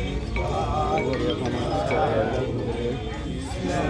Gloria a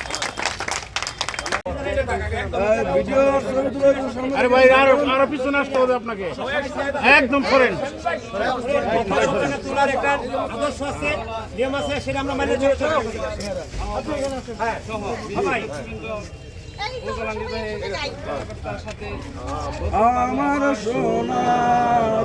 আরে ভাই, আরও আরও পিছনে আসতে হবে আপনাকে। একদম করেন আছে সেটা আমরা আমার সোনার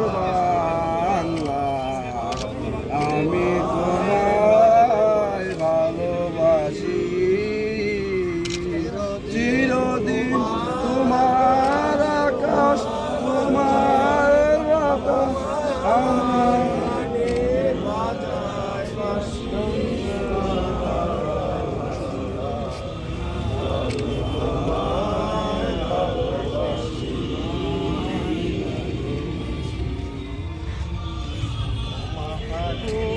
Lord.